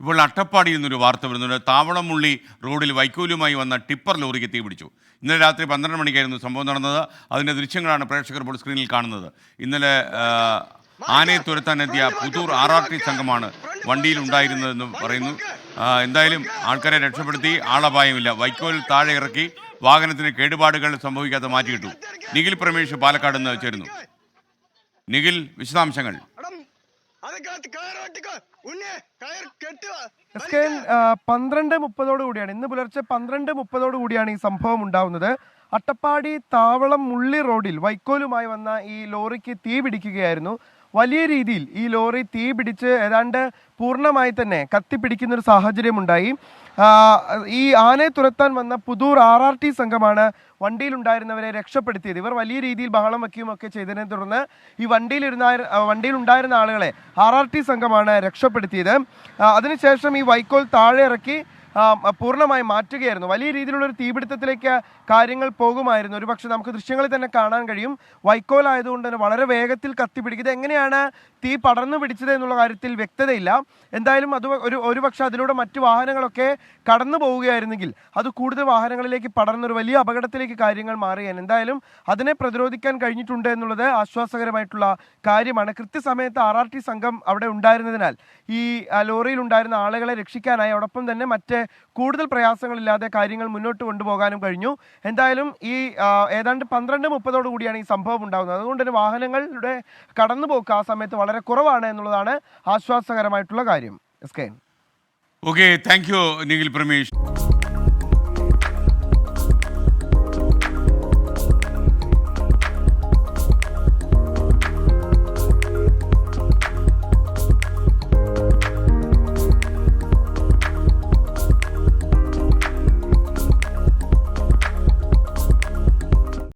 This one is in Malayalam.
ഇപ്പോൾ അട്ടപ്പാടിയിൽ നിന്നൊരു വാർത്ത വരുന്നുണ്ട്. താവളമുള്ളി റോഡിൽ വൈക്കോലുമായി വന്ന ടിപ്പർ ലോറിക്ക് തീപിടിച്ചു ഇന്നലെ രാത്രി പന്ത്രണ്ട് മണിക്കായിരുന്നു സംഭവം നടന്നത്. അതിന്റെ ദൃശ്യങ്ങളാണ് പ്രേക്ഷകർ ഇപ്പോൾ സ്ക്രീനിൽ കാണുന്നത്. ഇന്നലെ ആനയെ തുരത്താനെത്തിയ പുതൂർ ആർ ആർ ടി സംഘമാണ് വണ്ടിയിൽ ഉണ്ടായിരുന്നതെന്ന് പറയുന്നു. എന്തായാലും ആൾക്കാരെ രക്ഷപ്പെടുത്തി ആളപായമില്ല. വൈക്കോൽ താഴെ ഇറക്കി വാഹനത്തിന് കേടുപാടുകൾ സംഭവിക്കാതെ മാറ്റിയിട്ടു. നിഖിൽ പ്രമേഷ് പാലക്കാട് നിന്ന് ചേരുന്നു. നിഖിൽ വിശദാംശങ്ങൾ. ആ, പന്ത്രണ്ട് മുപ്പതോടു കൂടിയാണ്. ഇന്ന് പുലർച്ചെ പന്ത്രണ്ട് മുപ്പതോടു കൂടിയാണ് ഈ സംഭവം ഉണ്ടാവുന്നത്. അട്ടപ്പാടി താവളം മുള്ളി റോഡിൽ വൈക്കോലുമായി വന്ന ഈ ലോറിക്ക് തീ പിടിക്കുകയായിരുന്നു വലിയ രീതിയിൽ ഈ ലോറി തീ പിടിച്ച് ഏതാണ്ട് പൂർണമായി തന്നെ കത്തിപ്പിടിക്കുന്ന ഒരു സാഹചര്യം ഉണ്ടായി ഈ ആനയെ തുരത്താൻ വന്ന പുതൂർ ആർ ആർ ടി സംഘമാണ് വണ്ടിയിലുണ്ടായിരുന്നവരെ രക്ഷപ്പെടുത്തിയത്. ഇവർ വലിയ രീതിയിൽ ബഹളം വയ്ക്കുകയും ഒക്കെ ചെയ്തതിനെ തുടർന്ന് ഈ വണ്ടിയിലിരുന്ന വണ്ടിയിലുണ്ടായിരുന്ന ആളുകളെ ആർ ആർ ടി സംഘമാണ് രക്ഷപ്പെടുത്തിയത്. അതിനുശേഷം ഈ വൈക്കോൽ താഴെ ഇറക്കി പൂർണമായി മാറ്റുകയായിരുന്നു. വലിയ രീതിയിലുള്ള ഒരു തീപിടുത്തത്തിലേക്ക് കാര്യങ്ങൾ പോകുമായിരുന്നു. ഒരു പക്ഷേ നമുക്ക് ദൃശ്യങ്ങളിൽ തന്നെ കാണാൻ കഴിയും. വൈക്കോൽ ആയതുകൊണ്ട് തന്നെ വളരെ വേഗത്തിൽ കത്തിപ്പിടിക്കുക ഇത് എങ്ങനെയാണ് തീ പടർന്നു പിടിച്ചത് എന്നുള്ള കാര്യത്തിൽ വ്യക്തതയില്ല. എന്തായാലും അത് ഒരു ഒരു പക്ഷേ അതിലൂടെ മറ്റു വാഹനങ്ങളൊക്കെ കടന്നു പോവുകയായിരുന്നെങ്കിൽ അത് കൂടുതൽ വാഹനങ്ങളിലേക്ക് പടർന്നൊരു വലിയ അപകടത്തിലേക്ക് കാര്യങ്ങൾ മാറുകയാണ്. എന്തായാലും അതിനെ പ്രതിരോധിക്കാൻ കഴിഞ്ഞിട്ടുണ്ട് എന്നുള്ളത് ആശ്വാസകരമായിട്ടുള്ള കാര്യമാണ്. കൃത്യസമയത്ത് ആർ ആർ ടി സംഘം അവിടെ ഉണ്ടായിരുന്നതിനാൽ ഈ ലോറിയിൽ ഉണ്ടായിരുന്ന ആളുകളെ രക്ഷിക്കാനായി അതോടൊപ്പം തന്നെ മറ്റ് കൂടുതൽ പ്രയാസങ്ങളില്ലാതെ കാര്യങ്ങൾ മുന്നോട്ട് കൊണ്ടുപോകാനും കഴിഞ്ഞു. എന്തായാലും ഈ ഏതാണ്ട് പന്ത്രണ്ട് മുപ്പതോടു കൂടിയാണ് ഈ സംഭവം ഉണ്ടാകുന്നത് അതുകൊണ്ട് തന്നെ വാഹനങ്ങളുടെ കടന്നുപോക്ക് ആ സമയത്ത് വളരെ കുറവാണ് എന്നുള്ളതാണ് ആശ്വാസകരമായിട്ടുള്ള കാര്യം. S K okay thank you Nikhil Pramesh